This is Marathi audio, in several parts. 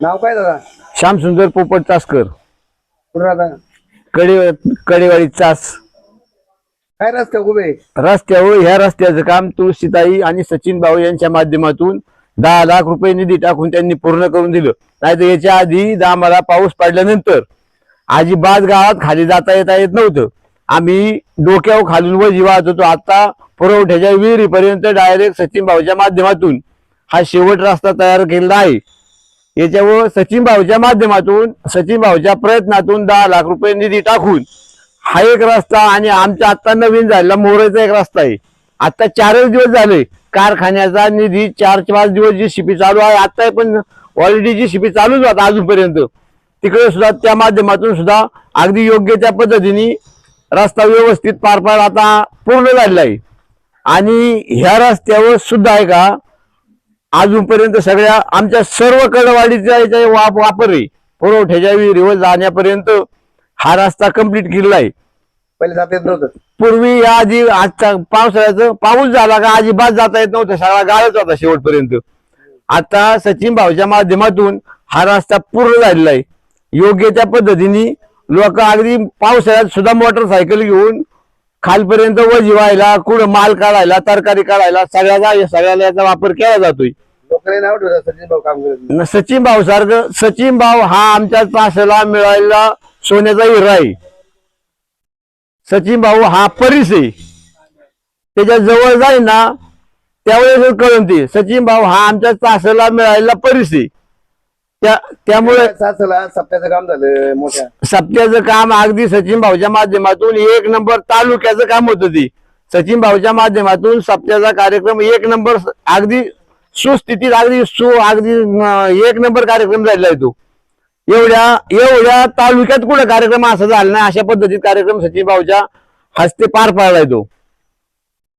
नाव काय दादा? श्यामसुंदर पोपट चासकर. कुठं राहता? कडे कडेवाडी चास. काय रस्ते उभे रस्त्यावर ह्या रस्त्याचं काम तुळशीताई आणि सचिन भाऊ यांच्या माध्यमातून दहा लाख रुपये निधी टाकून त्यांनी पूर्ण करून दिलं. नाही तर याच्या आधी आम्हाला पाऊस पडल्यानंतर अजिबात गावात खाली जाता येता येत नव्हतं. आम्ही डोक्यावर खालून व वाहत होतो आता पुरवठ्याच्या विहिरीपर्यंत डायरेक्ट सचिन भाऊच्या माध्यमातून हा शेवट रस्ता तयार केलेला आहे. याच्यावर सचिन भाऊच्या माध्यमातून सचिन भाऊच्या प्रयत्नातून दहा लाख रुपये निधी टाकून हा एक रस्ता आणि आमच्या आता नवीन झालेला मोरेचा एक रस्ता आहे. आता चारच दिवस झाले कारखान्याचा निधी चार पाच दिवस जी शिपी चालू आहे. आता पण ऑलरेडी जी शिपी चालूच होता अजूनपर्यंत. तिकडे सुद्धा त्या माध्यमातून सुद्धा अगदी योग्य त्या पद्धतीने रस्ता व्यवस्थित पार पार आता पूर्ण झालेला आहे. आणि ह्या रस्त्यावर सुद्धा आहे का अजूनपर्यंत सगळ्या आमच्या सर्व कडवाडीचा याचा वाप वापर आहे. पुरवठ्याच्या विहिरीवर जाण्यापर्यंत हा रस्ता कंप्लीट केलेला आहे. पहिले जात येत नव्हतं. पूर्वी या आधी आजचा पावसाळ्याचं पाऊस झाला का अजिबात जाता येत नव्हतं. सगळा गाळच होता शेवटपर्यंत. आता सचिन भाऊच्या माध्यमातून हा रस्ता पूर्ण झालेला आहे. योग्य त्या पद्धतीने लोक अगदी पावसाळ्यात सुद्धा मोटरसायकल घेऊन खालपर्यंत वजी व्हायला कुठं माल काढायला तरकारी काढायला सगळ्याचा सगळ्याला याचा वापर केला जातोय. लोकांनी नाव ठेवतात सचिन भाऊ काम करत न सचिन भाऊ सारखं सचिन भाऊ हा आमच्या तासाला मिळालेला सोन्याचा हिरा आहे सचिन भाऊ हा परीस. आहे त्याच्याजवळ जाईल ना त्यावेळेस कळून ते सचिन भाऊ हा आमच्या तासाला मिळालेला परीस. आहे त्या त्यामुळे सासला सप्त्याचं काम झालं मोठ्या. सप्त्याचं काम अगदी सचिन भाऊच्या माध्यमातून एक नंबर तालुक्याचं काम होतं ते सचिन भाऊच्या माध्यमातून सप्त्याचा कार्यक्रम एक नंबर अगदी सुस्थितीत अगदी सु अगदी एक नंबर कार्यक्रम झालेला आहे तो. एवढ्या एवढ्या तालुक्यात कुठं कार्यक्रम असा झाला नाही अशा पद्धतीत कार्यक्रम सचिन भाऊच्या हस्ते पार पाडलाय तो.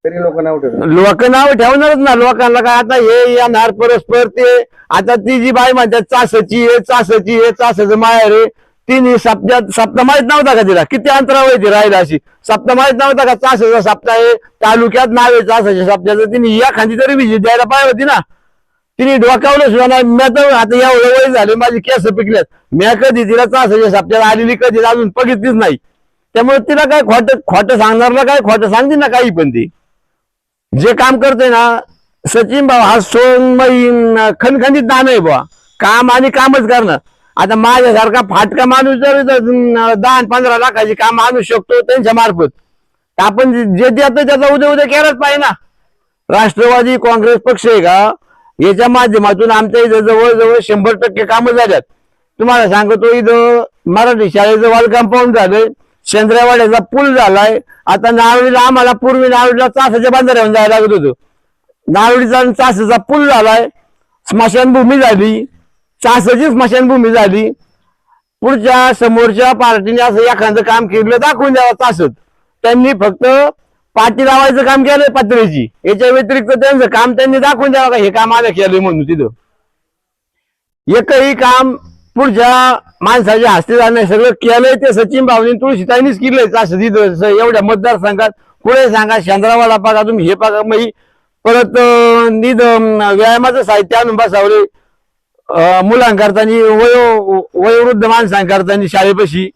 तरी लोक नाव लोक नाव ठेवणारच ना लोकांना काय आता हे येणार परस्पर ते आता ती जी बाई म्हणतात चासची आहे चासची आहे चासाचं माहेर आहे. तिने सप्त्यात सप्ताह माहीत नव्हता का तिला? किती अंतरावर ती राहिला अशी? सप्त माहीत नव्हता का चासाचा सप्ताह आहे? तालुक्यात नाव आहे चासाच्या सप्त्याचं. तिने या खांदी तरी विजय द्यायला पाहिजे होती ना. तिने डोकावलं सुद्धा नाही. मी तर आता एवढं वय झाले माझे केस पिकल्यात. मी कधी तिला चासाच्या सप्त्यात आलेली कधी अजून बघितलीच नाही. त्यामुळे तिला काय खोट खोटं सांगणारला काय खोटं सांगते ना काही पण ती. जे काम करते ना सचिन भाऊ हा सोनमयी न- खणखणीत नाम आहे बुवा. काम आणि कामच करणं आता माझ्यासारखा फाटका माणूस जर दहा पंधरा लाखाची काम आणू शकतो त्यांच्या मार्फत तर आपण जे देतो त्याचा उद्या उद्या केलाच पाहिजे ना. राष्ट्रवादी काँग्रेस पक्ष आहे का? याच्या माध्यमातून आमच्या इथं जवळजवळ शंभर टक्के कामं झाल्यात. तुम्हाला सांगतो इथं मराठी शाळेचं वाल कंपाऊंड झालंय. चंद्रवाड्याचा पूल झालाय. आता नारळीला आम्हाला पूर्वी नारळीला चासाच्या बांधाऱ्यावर जायला लागत होतं. नारळीचा चासाचा पूल झालाय. स्मशानभूमी झाली. चासाची स्मशानभूमी झाली. पुढच्या समोरच्या पार्टीने असं एखादं काम केलं दाखवून द्यावं तासत. त्यांनी फक्त पाठी लावायचं काम केलंय पत्र्याची याच्या व्यतिरिक्त त्यांचं काम त्यांनी दाखवून द्यावं का? हे काम आलं केलंय म्हणून तिथं. एकही काम पुढच्या माणसाच्या हस्ते जाणं नाही. सगळं केलंय ते सचिन भावनी तुळशीताईनीच केलंय असं तिथं एवढ्या मतदारसंघात पुढे सांगा चंद्रावाला बघा तुम्ही हे बघा मग परत निध व्यायामाचं साहित्य आणून बसावले अं, मुलांकरतानी वयो वयोवृद्ध माणसांकरतानी शाळेपाशी.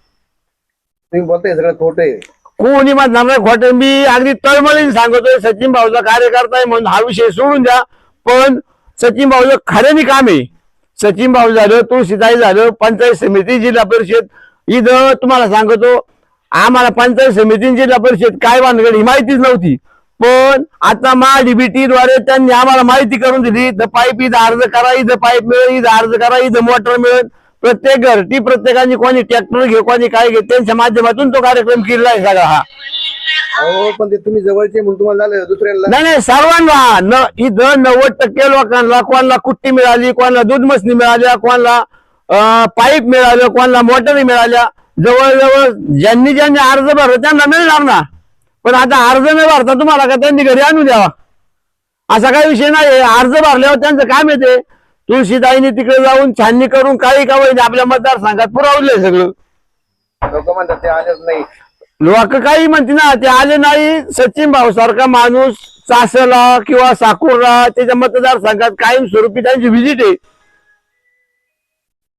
तुम्ही बोलताय सगळं खोटं आहे. कोणी म्हणणार नाही खोटं मी अगदी तळमळीने सांगतोय सचिन भाऊचा कार्यकर्ता आहे म्हणून हा विषय सोडून द्या. पण सचिन भाऊचं खऱ्याने काम आहे. सचिन भाऊ झालं तुळशीताई झालं पंचायत समिती जिल्हा परिषद. इथं तुम्हाला सांगतो आम्हाला पंचायत समिती जिल्हा परिषद काय भानगड ही माहितीच नव्हती. पण आता महाडीबीटी द्वारे त्यांनी आम्हाला माहिती करून दिली इथं पाईप इथं अर्ज करा इथं पाईप मिळेल इथं अर्ज करा इथं मोटर मिळेल. प्रत्येक घरटी प्रत्येकाने कोणी ट्रॅक्टर घे कोणी काय घे त्यांच्या माध्यमातून तो कार्यक्रम केलेला आहे सगळा हा. अहो पण ते तुम्ही जवळचे म्हणून तुम्हाला झालं दुसऱ्याला नाही नाही सर्वांना. न इथं नव्वद टक्के लोकांना कोणाला कुट्टी मिळाली कोणाला दूध मसनी मिळाल्या कोणाला पाईप मिळालं कोणाला मोटरी मिळाल्या. जवळजवळ ज्यांनी ज्यांनी अर्ज भरला त्यांना मिळणार ना? पण आता अर्ज न भरता तुम्हाला का? त्यांनी घरी आणून द्यावा. असा काही विषय नाही अर्ज भरल्यावर त्यांचं काम येते. तुळशीताईने तिकडे जाऊन छाननी करून काही का होईना आपल्या मतदारसंघात पुरवलंय सगळं. लोक म्हणतात ते आलेच नाही. लोक काही म्हणते ना ते आले नाही. सचिन भाऊ सारखा माणूस चासला किंवा साकूरला त्याच्या मतदारसंघात कायम स्वरूपी त्यांची व्हिजिट आहे.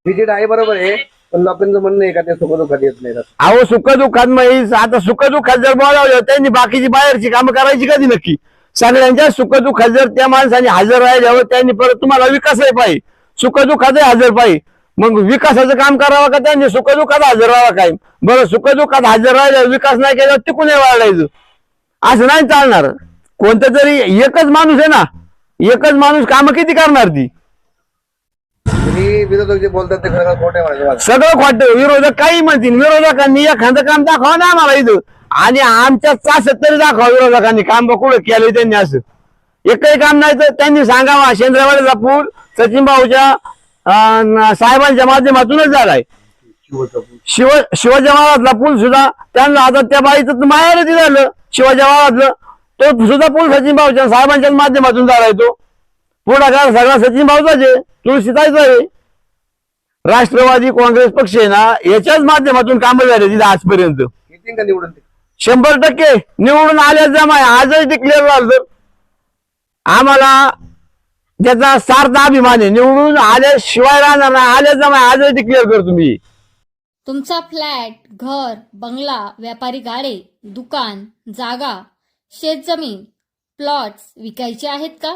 विजिट आहे बरोबर आहे. पण लोकांचं म्हणणं आहे का ते सुखदुःखात येत नाही अहो सुख दुःखात आता सुख दुःखात जर बोलावलं त्यांनी बाकीची बाहेरची कामं करायची कधी नक्की? सगळ्यांच्या सुख दुःखात जर त्या माणसाने हजर राहिल्यावर त्यांनी परत तुम्हाला विकासही पाहिजे. सुख दुःखातही हजर पाहिजे. मग विकासाचं काम करावं का त्यांनी? सुख दुःखात हजर राहावं काय? बरं सुख दुःखात हजर राहिल्यावर विकास नाही केल्यावर तिकून वाढायचं. असं नाही चालणार. कोणतं तरी एकच माणूस आहे ना एकच माणूस कामं किती करणार ती? तुम्ही विरोधक जे बोलतात ते खरं खोटे म्हणायचं मला. सगळं खोटं विरोधक काही म्हणतील. विरोधकांनी एखादं काम दाखवा ना आम्हाला इथं. आणि आमच्या चासत तरी दाखवा विरोधकांनी. काम कुठं केलं त्यांनी असं. एकही काम नाही तर त्यांनी सांगावा. शेंद्रवाडीचा पूल सचिन भाऊच्या साहेबांच्या माध्यमातूनच झालाय. शिव शिवाजी महाराजला पूल सुद्धा त्यांना आता त्या बाईचं माहेर झालं. शिवाजी महाराजलं तो सुद्धा पूल सचिन भाऊच्या साहेबांच्या माध्यमातून झालाय तो. पुढाकार सगळा सचिन भाऊचाच आहे तुळशीताईचा आहे. राष्ट्रवादी काँग्रेस पक्ष आहे ना याच्याच माध्यमातून कामं झाले तिथे आजपर्यंत. येतील का निवडून ते? शंभर टक्के निवडून आल्या जमाय आजच डिक्लेअर झालं तर. आम्हाला त्याचा सार्थ अभिमान आहे. निवडून आल्याशिवाय राहणार नाही. आल्या जमाय आजच डिक्लेअर करतो मी. तुमचा फ्लॅट घर बंगला व्यापारी गाडे दुकान जागा शेतजमीन प्लॉट्स विकायचे आहेत का?